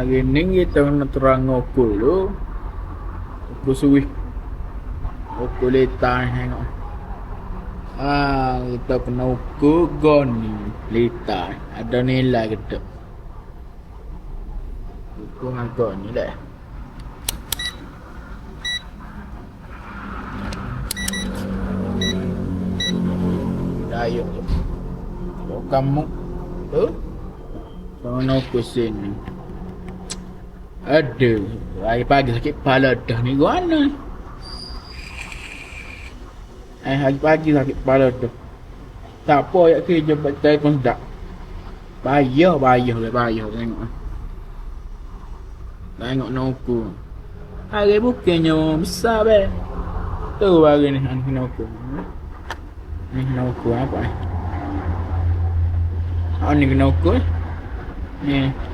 Hari ni kita kena terang ngokul tu. Ngokul suwih. Ngokul letar ni tengok. Ah, kita kena ukur goni letar. Ada nilai kita. Ukur harga ni dah. Dayuk tu. Kalau kamu tu nak ukur sini. Aduh, hari pagi sakit kepala dah ni guana. Eh, hari pagi sakit kepala dah. Tak apa ya kerja buat telefon tak. Bayar, bayar bayar tengok. Tengok noku. Hari bukannya besar be. Tu hari ni, ni noku. Ni noku apa eh? Ah, ni eh. Ni.